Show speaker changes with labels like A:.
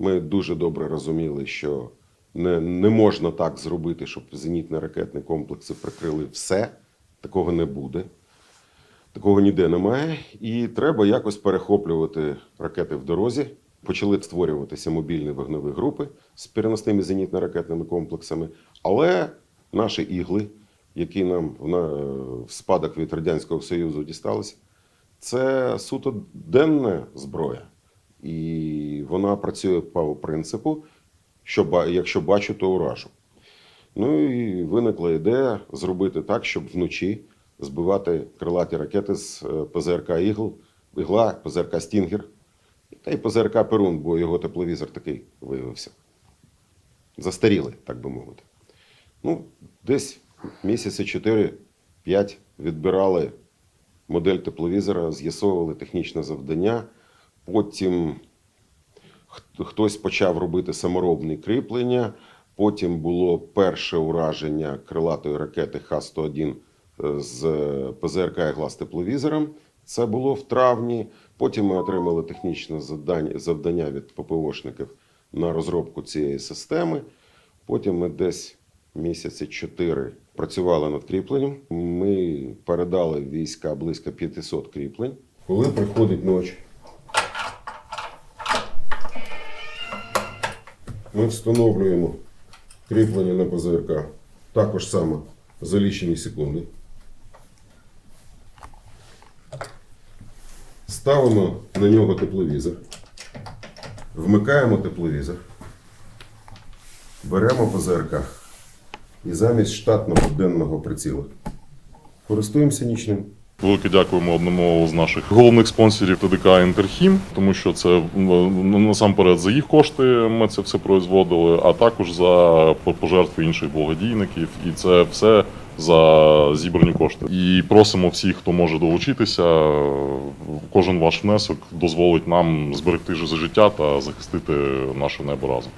A: Ми дуже добре розуміли, що не, не можна так зробити, щоб зенітно-ракетні комплекси прикрили все. Такого не буде. Такого ніде немає. І треба якось перехоплювати ракети в дорозі. Почали створюватися мобільні вогневі групи з переносними зенітно-ракетними комплексами. Але наші ігли, які нам в, спадок від Радянського Союзу дісталися, це суто денна зброя. І вона працює по принципу, що якщо бачу, то уражу. Ну і виникла ідея зробити так, щоб вночі збивати крилаті ракети з е, ПЗРК Ігл, Ігла, ПЗРК Стінгер та й ПЗРК Перун, бо його тепловізор такий виявився. Застарілий, так би мовити. Ну, десь місяці 4-5 відбирали модель тепловізора, з'ясовували технічне завдання. Потім хтось почав робити саморобні кріплення. Потім було перше ураження крилатої ракети Х-101 е, з е, ПЗРК «Ігла» з тепловізором. Це було в травні. Потім ми отримали технічне завдання, від ППОшників на розробку цієї системи. Потім ми десь місяці чотири працювали над кріпленням. Ми передали війська близько 500 кріплень. Коли приходить ніч, ми встановлюємо кріплення на ПЗРК. Також саме за лічені секунди. Ставимо на нього тепловізор. Вмикаємо тепловізор. Беремо ПЗРК. І замість штатного денного приціла користуємося нічним.
B: Велике дякуємо одному з наших головних спонсорів ТДК Інтерхім, тому що це м, насамперед за їх кошти ми це все производили, а також за пожертви інших благодійників, і це все за зібрані кошти. І просимо всіх, хто може долучитися. Кожен ваш внесок дозволить нам зберегти життя та захистити наше небо разом.